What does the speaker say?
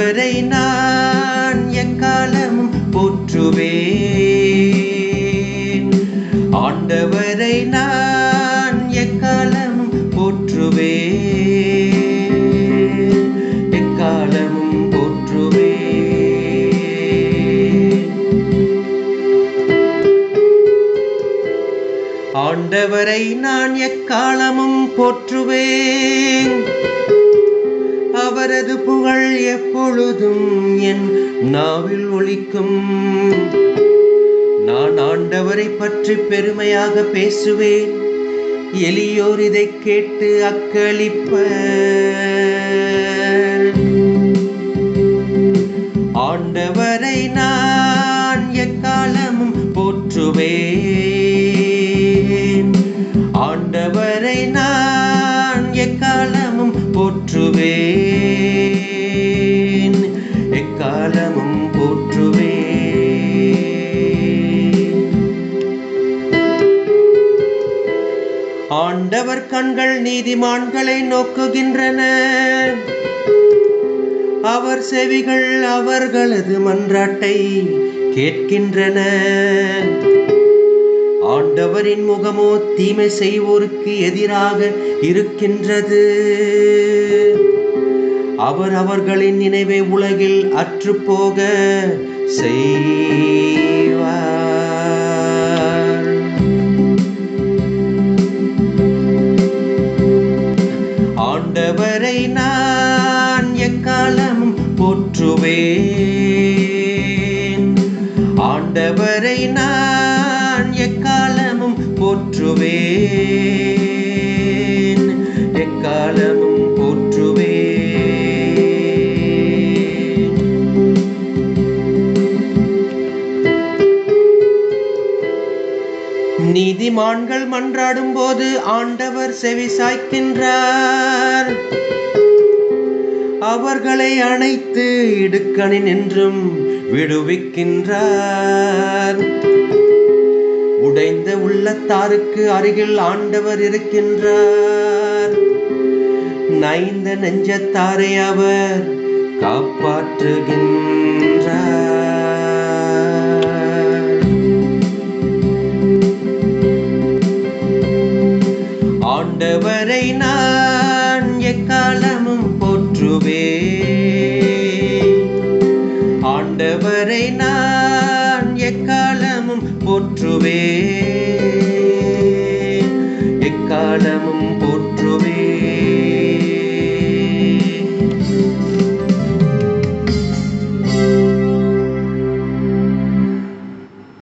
அவரை நான் எக்காலம் போற்றுவேன். ஆண்டவரை நான் எக்காலம் போற்றுவேன். எக்காலமும் போற்றுவேன். ஆண்டவரை நான் எக்காலமும் போற்றுவேன். அவரது புகழ் எப்பொழுதும் என் நாவில் ஒலிக்கும். நான் ஆண்டவரை பற்றி பெருமையாக பேசுவேன். எளியோர் இதை கேட்டு அக்களிப்பர். ஆண்டவரை நான் எக்காலமும் போற்றுவேன். ஆண்டவரை நான் ஆண்டவர் கண்கள் நீதிமான்களை நோக்குகின்றன. அவர் செவிகள் அவர்களது மன்றாட்டை கேட்கின்றன. ஆண்டவரின் முகமோ தீமை செய்வோருக்கு எதிராக இருக்கின்றது. அவர் அவர்களின் நினைவை உலகில் அற்றுப்போக செய். அவரை நான் எக்காலமும் போற்றுவேன். ஆண்டவரை நான் எக்காலமும் போற்றுவேன். எக்காலமும் போற்றுவேன். நீதிமான்கள் மன்றாடும் போது ஆண்டவர் செவி சாய்க்கின்றார் அவர்களை அணைத்து இடுக்கணி நின்றும் விடுவிக்கின்றார். உடைந்த உள்ளத்தாருக்கு அருகில் ஆண்டவர் இருக்கின்றார். நைந்த நெஞ்சத்தாரை அவர் காப்பாற்றுகின்றார். ஆண்டவரை நான் எக்காலமும் ஆண்டவரை